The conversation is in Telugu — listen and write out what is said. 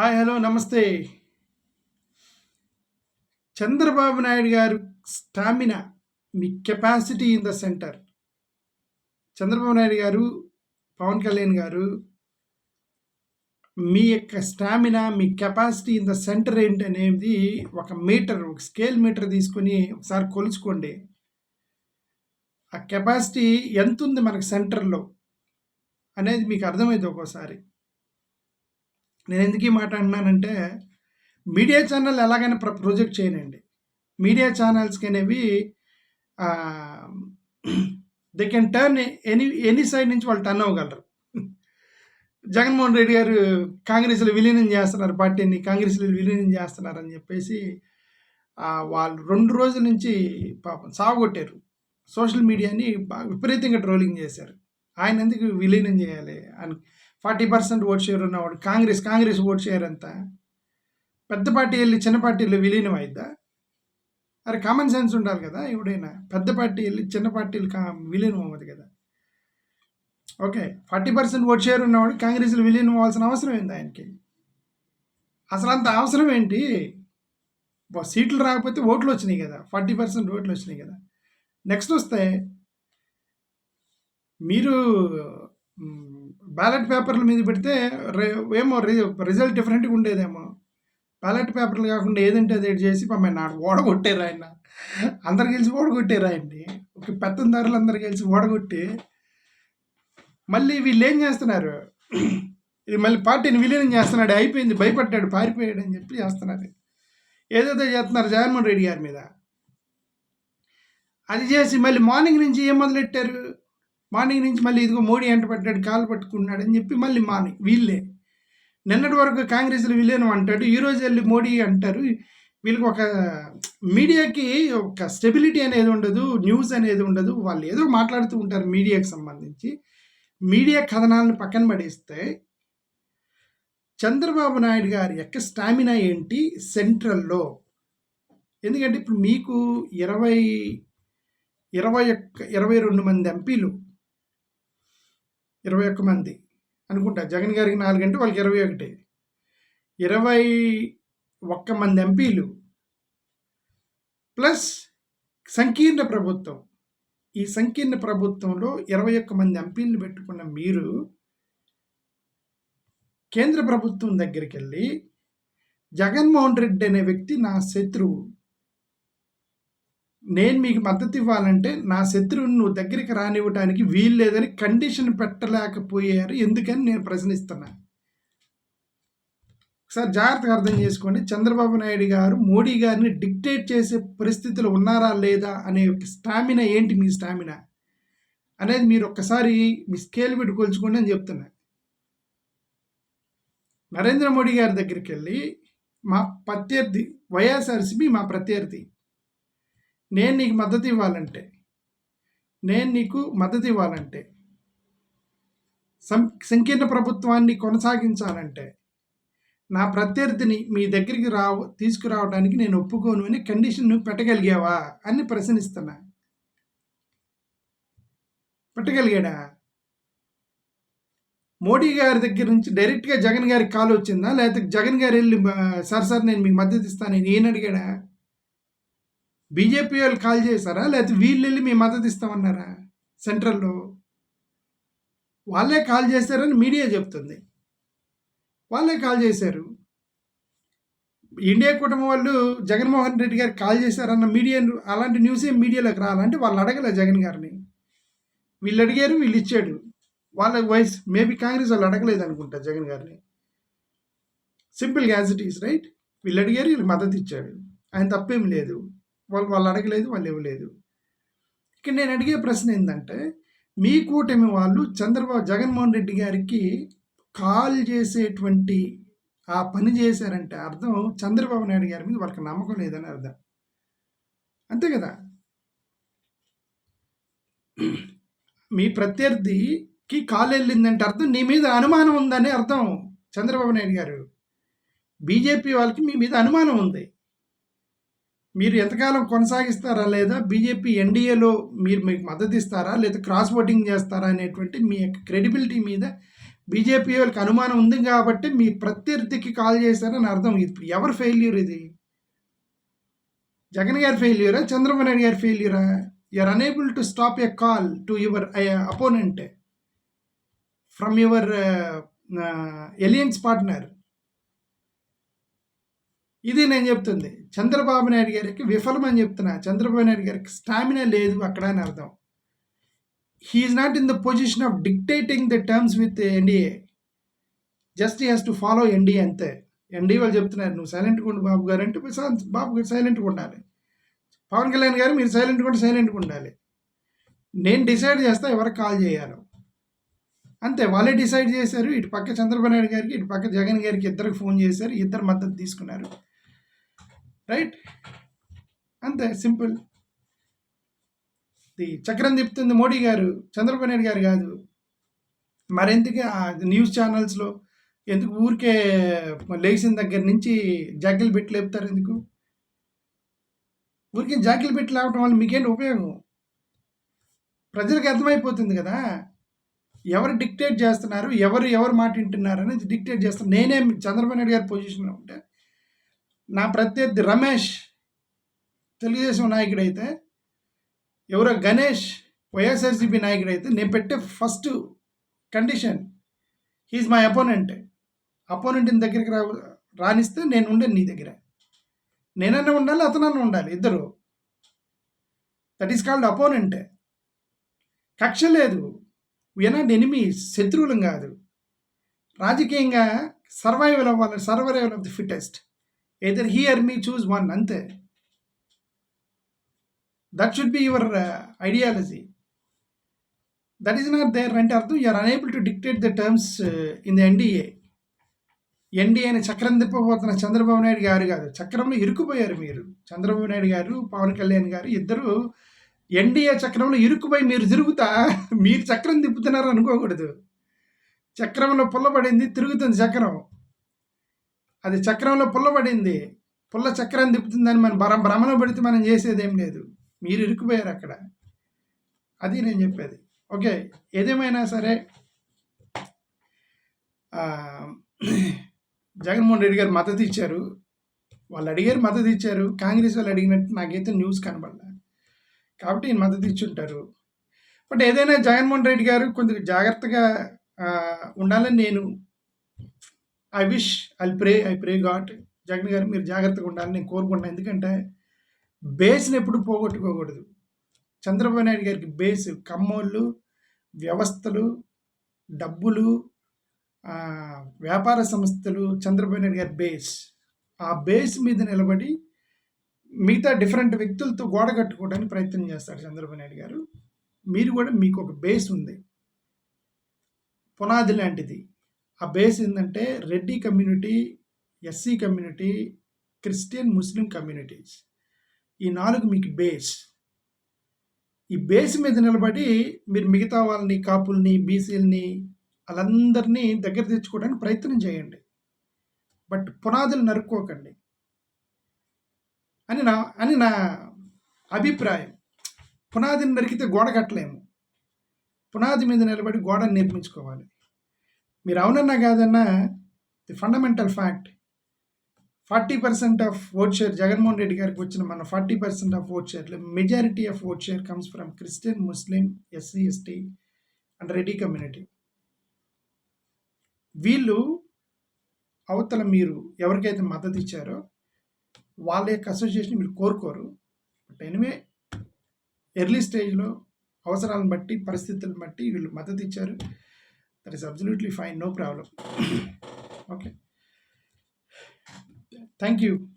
హాయ్ హలో నమస్తే. చంద్రబాబు నాయుడు గారు stamina me capacity in the centre. Chandrababu Naidu గారు పవన్ కళ్యాణ్ గారు మీ యొక్క స్టామినా మీ కెపాసిటీ ఇన్ ద సెంటర్ ఏంటి అనేది ఒక మీటర్ ఒక స్కేల్ మీటర్ తీసుకొని ఒకసారి కొలుచుకోండి. ఆ కెపాసిటీ ఎంత ఉంది మనకు సెంటర్లో అనేది మీకు అర్థమైంది ఒక్కోసారి. నేను ఎందుకు ఈ మాట అంటున్నానంటే మీడియా ఛానల్ ఎలాగైనా ప్ర ప్రొజెక్ట్ చేయనండి. మీడియా ఛానల్స్కి అనేవి they can turn any any side నుంచి వాళ్ళు టర్న్ అవ్వగలరు. జగన్మోహన్ రెడ్డి గారు కాంగ్రెస్లో విలీనం చేస్తున్నారు పార్టీని కాంగ్రెస్లో విలీనం చేస్తున్నారని చెప్పేసి వాళ్ళు రెండు రోజుల నుంచి పాపం సాగొట్టారు సోషల్ మీడియాని బాగా విపరీతంగా ట్రోలింగ్ చేశారు. ఆయన ఎందుకు విలీనం చేయాలి అని ఫార్టీ పర్సెంట్ ఓట్ షేర్ ఉన్నవాడు కాంగ్రెస్ కాంగ్రెస్ ఓట్ షేర్ ఎంత? పెద్ద పార్టీ వెళ్ళి చిన్న పార్టీలో విలీనం అయిద్దా అరే కామన్ సెన్స్ ఉండాలి కదా ఎవడైనా. పెద్ద పార్టీ వెళ్ళి చిన్న పార్టీలు కా విలీనం అవ్వదు కదా. Okay forty percent vote share ఉన్నవాడు కాంగ్రెస్లో విలీనం అవ్వాల్సిన అవసరం ఏంది ఆయనకి? అసలు అంత అవసరం ఏంటి? సీట్లు రాకపోతే ఓట్లు వచ్చినాయి కదా. ఫార్టీ పర్సెంట్ ఓట్లు వచ్చినాయి కదా. నెక్స్ట్ వస్తే మీరు బ్యాలెట్ పేపర్ల మీద పెడితే రే- ఏమో రి- రిజల్ట్ డిఫరెంట్గా ఉండేదేమో. బ్యాలెట్ పేపర్లు కాకుండా ఏదంటే అది చేసి మమ్మల్ని నాకు ఓడగొట్టారు ఆయన. అందరు కలిసి ఓడగొట్టారు ఆయన్ని. ఒక పెత్తందారులు అందరు కలిసి ఓడగొట్టి మళ్ళీ వీళ్ళు ఏం చేస్తున్నారు? ఇది మళ్ళీ పార్టీని విలీనం చేస్తున్నాడు అయిపోయింది భయపడ్డాడు పారిపోయాడు అని చెప్పి చేస్తున్నారు. ఏదైతే చేస్తున్నారు జగన్మోహన్ రెడ్డి గారి మీద. అది చేసి మళ్ళీ మార్నింగ్ నుంచి ఏం మొదలెట్టారు? మార్నింగ్ నుంచి మళ్ళీ ఇదిగో మోడీ ఎంట పడ్డాడు కాలు పట్టుకున్నాడు అని చెప్పి మళ్ళీ మార్నింగ్ వీళ్ళే. నిన్నటి వరకు కాంగ్రెస్లో వీళ్ళేను అంటాడు ఈరోజు వెళ్ళి మోడీ అంటారు. వీళ్ళకి ఒక మీడియాకి ఒక స్టెబిలిటీ అనేది ఉండదు న్యూస్ అనేది ఉండదు. వాళ్ళు ఏదో మాట్లాడుతూ ఉంటారు మీడియాకి సంబంధించి. మీడియా కథనాలను పక్కన పడేస్తే చంద్రబాబు నాయుడు గారి యొక్క స్టామినా ఏంటి సెంట్రల్లో? ఎందుకంటే ఇప్పుడు మీకు ఇరవై ఇరవై ఒక్క ఇరవై రెండు మంది ఎంపీలు ఇరవై ఒక్క మంది అనుకుంటా. జగన్ గారికి నాలుగంటే వాళ్ళకి ఇరవై ఒకటి. ఇరవై ఒక్క మంది ఎంపీలు ప్లస్ సంకీర్ణ ప్రభుత్వం. ఈ సంకీర్ణ ప్రభుత్వంలో ఇరవై ఒక్క మంది ఎంపీలను పెట్టుకున్న మీరు కేంద్ర ప్రభుత్వం దగ్గరికి వెళ్ళి జగన్మోహన్ రెడ్డి అనే వ్యక్తి నా శత్రువు. నేను మీకు మద్దతు ఇవ్వాలంటే నా శత్రువుని నువ్వు దగ్గరికి రానివ్వడానికి వీలు లేదని కండిషన్ పెట్టలేకపోయారు. ఎందుకని నేను ప్రశ్నిస్తున్నా. ఒకసారి జాగ్రత్తగా అర్థం చేసుకోండి. చంద్రబాబు నాయుడు గారు మోడీ గారిని డిక్టేట్ చేసే పరిస్థితులు ఉన్నారా లేదా అనే ఒక స్టామినా ఏంటి మీ స్టామినా అనేది మీరు ఒక్కసారి మీ స్కేల్ పెట్టి కొలుచుకోండి అని చెప్తున్నా. నరేంద్ర మోడీ గారి దగ్గరికి వెళ్ళి మా ప్రత్యర్థి వైఎస్ఆర్సీపీ మా ప్రత్యర్థి నేను నీకు మద్దతు ఇవ్వాలంటే నేను నీకు మద్దతు ఇవ్వాలంటే సం సంకీర్ణ ప్రభుత్వాన్ని కొనసాగించాలంటే నా ప్రత్యర్థిని మీ దగ్గరికి రావ తీసుకురావడానికి నేను ఒప్పుకోను అని కండిషన్ పెట్టగలిగావా అని ప్రశ్నిస్తున్నా. పెట్టగలిగాడా? మోడీ గారి దగ్గర నుంచి డైరెక్ట్గా జగన్ గారికి కాల్ వచ్చిందా? లేకపోతే జగన్ గారు వెళ్ళి సార్ సార్ నేను మీకు మద్దతు ఇస్తాను నేను అడిగాడా? బీజేపీ వాళ్ళు కాల్ చేశారా? లేకపోతే వీళ్ళు వెళ్ళి మీ మద్దతు ఇస్తామన్నారా? సెంట్రల్లో? వాళ్ళే కాల్ చేశారని మీడియా చెప్తుంది. వాళ్ళే కాల్ చేశారు. ఇండియా కుటుంబం వాళ్ళు జగన్మోహన్ రెడ్డి గారు కాల్ చేశారన్న మీడియా అలాంటి న్యూస్ ఏం మీడియాలోకి రాలంటే వాళ్ళు అడగలే జగన్ గారిని. వీళ్ళు అడిగారు వీళ్ళు ఇచ్చాడు. వాళ్ళ వయసు మేబీ కాంగ్రెస్ వాళ్ళు అడగలేదు అనుకుంటా జగన్ గారిని. Simple as it is right? వీళ్ళు అడిగారు వీళ్ళు మద్దతు ఇచ్చాడు. ఆయన తప్పేం లేదు. వాళ్ళు వాళ్ళు అడగలేదు వాళ్ళు ఇవ్వలేదు. ఇక్కడ నేను అడిగే ప్రశ్న ఏంటంటే మీ కూటమి వాళ్ళు చంద్రబాబు జగన్మోహన్ రెడ్డి గారికి కాల్ చేసేటువంటి ఆ పని చేశారంటే అర్థం చంద్రబాబు నాయుడు గారి మీద వాళ్ళకి నమ్మకం లేదని అర్థం. అంతే కదా? మీ ప్రత్యర్థికి కాల్ వెళ్ళిందంటే అర్థం నీ మీద అనుమానం ఉందని అర్థం చంద్రబాబు నాయుడు గారు. బీజేపీ వాళ్ళకి మీ మీద అనుమానం ఉంది. మీరు ఎంతకాలం కొనసాగిస్తారా లేదా బీజేపీ ఎన్డీఏలో మీరు మీకు మద్దతు ఇస్తారా లేదా క్రాస్ ఓటింగ్ చేస్తారా అనేటువంటి మీ యొక్క క్రెడిబిలిటీ మీద బీజేపీ వాళ్ళకి అనుమానం ఉంది కాబట్టి మీ ప్రత్యర్థికి కాల్ చేశారని అర్థం. ఇప్పుడు ఎవరు ఫెయిల్యూర్ ఇది? జగన్ గారి ఫెయిల్యూరా చంద్రబాబు నాయుడు గారి ఫెయిల్యూరా you're unable to stop a call to your opponent from your alliance partner ఇది నేను చెప్తుంది. చంద్రబాబు నాయుడు గారికి విఫలం అని చెప్తున్నా. చంద్రబాబు నాయుడు గారికి స్టామినా లేదు అక్కడ అని అర్థం. He is not in the position of dictating the terms with NDA just has to follow NDA అంతే. ఎన్డీ వాళ్ళు చెప్తున్నారు నువ్వు సైలెంట్గా ఉండు బాబు గారు అంటే బాబు గారు సైలెంట్గా ఉండాలి. పవన్ కళ్యాణ్ గారు మీరు సైలెంట్గా ఉంటే సైలెంట్గా ఉండాలి. నేను డిసైడ్ చేస్తా ఎవరికి కాల్ చేయాలో. అంతే వాళ్ళే డిసైడ్ చేశారు. ఇటు పక్క చంద్రబాబు నాయుడు గారికి ఇటు పక్క జగన్ గారికి ఇద్దరికి ఫోన్ చేశారు. ఇద్దరు మద్దతు తీసుకున్నారు. రైట్ అంతే సింపుల్. చక్రం తిప్పుతుంది మోడీ గారు చంద్రబాబు నాయుడు గారు కాదు. మరెందుకు ఆ న్యూస్ ఛానల్స్లో ఎందుకు ఊరికే లేచిన దగ్గర నుంచి జాకిల్ పెట్టి లేపుతారు ఎందుకు? ఊరికే జాకిల్ పెట్టి లేవటం వల్ల మీకేంటి ఉపయోగం? ప్రజలకు అర్థమైపోతుంది కదా. ఎవరు డిక్టేట్ చేస్తున్నారు ఎవరు ఎవరు మాట వింటున్నారు అనేది డిక్టేట్ చేస్తున్నారు. నేనే చంద్రబాబు నాయుడు గారి పొజిషన్లో ఉంటే నా ప్రత్యర్థి రమేష్ తెలుగుదేశం నాయకుడైతే ఎవరో గణేష్ వైఎస్ఆర్సీపీ నాయకుడైతే నేను పెట్టే first condition he's my opponent అపోనెంట్ని దగ్గరికి రా రానిస్తే నేను ఉండే నీ దగ్గర. నేనన్నా ఉండాలి అతనన్నా ఉండాలి ఇద్దరు. దట్ ఈస్ కాల్డ్ అపోనెంట్ కక్ష లేదు. వీఆర్ ఎనిమి శత్రువులం కాదు. రాజకీయంగా సర్వైవల్ అవ్వాలి survival of the fittest either he or me choose one అంతే that should be your ideology that is not there అంటే అర్థం you're unable to dictate the terms in the NDA ఎన్డీఏని చక్రం తిప్పబోతున్న చంద్రబాబు నాయుడు గారు కాదు. చక్రంలో ఇరుక్కుపోయారు మీరు. చంద్రబాబు నాయుడు గారు పవన్ కళ్యాణ్ గారు ఇద్దరు ఎన్డీఏ చక్రంలో ఇరుక్కుపోయి మీరు తిరుగుతా మీరు చక్రం తిప్పుతున్నారు అనుకోకూడదు. చక్రంలో పుల్లబడింది తిరుగుతుంది చక్రం. అది చక్రంలో పుల్లబడింది. పుల్ల చక్రం తిప్పుతుందని మనం భ్రమ భ్రమలో పెడితే మనం చేసేదేం లేదు. మీరు ఇరుక్కుపోయారు అక్కడ. అది నేను చెప్పేది. ఓకే ఏదేమైనా సరే జగన్మోహన్ రెడ్డి గారు మద్దతు ఇచ్చారు. వాళ్ళు అడిగారు మద్దతు ఇచ్చారు. కాంగ్రెస్ వాళ్ళు అడిగినట్టు నాకైతే న్యూస్ కనబడలే. కాబట్టి ఈయన మద్దతు ఇచ్చుంటారు బట్ ఏదైనా జగన్మోహన్ రెడ్డి గారు కొంచెం జాగ్రత్తగా ఉండాలని నేను I wish I pray I pray god Jagan గారు మీరు జాగ్రత్తగా ఉండాలని నేను కోరుకుంటున్నాను ఎందుకంటే బేస్ని ఎప్పుడు పోగొట్టుకోకూడదు. చంద్రబాబు నాయుడు గారికి బేస్ కమ్మోళ్ళు వ్యవస్థలు డబ్బులు వ్యాపార సంస్థలు చంద్రబాబు నాయుడు గారి బేస్. ఆ బేస్ మీద నిలబడి మిగతా డిఫరెంట్ వ్యక్తులతో గోడ కట్టుకోవడానికి ప్రయత్నం చేస్తారు చంద్రబాబు నాయుడు గారు. మీరు కూడా మీకు ఒక బేస్ ఉంది. పునాది లాంటిది. ఆ బేస్ ఏంటంటే Reddy community SC community Christian Muslim communities. ఈ నాలుగు మీకు బేస్. ఈ బేస్ మీద నిలబడి మీరు మిగతా వాళ్ళని కాపుల్ని బీసీలని వాళ్ళందరినీ దగ్గర తెచ్చుకోవడానికి ప్రయత్నం చేయండి. బట్ పునాదులు నరుక్కోకండి. అని నా అని నా అభిప్రాయం. పునాదిని నరికితే గోడ కట్టలేము. పునాది మీద నిలబడి గోడను నిర్మించుకోవాలి. మీరు అవునన్నా కాదన్నా the fundamental fact. Forty percent of vote share Jaganmohan Reddy గారికి వచ్చిన మన forty percent of vote share majority of vote share comes from Christian Muslim SC ST and Reddy community. వీళ్ళు అవతల మీరు ఎవరికైతే మద్దతు ఇచ్చారో వాళ్ళ యొక్క అసోసియేషన్ మీరు కోరుకోరు. బట్ ఎనివే ఎర్లీ స్టేజ్లో అవసరాలను బట్టి పరిస్థితులను బట్టి వీళ్ళు మద్దతు ఇచ్చారు. That is absolutely fine, no problem. okay. Thank you.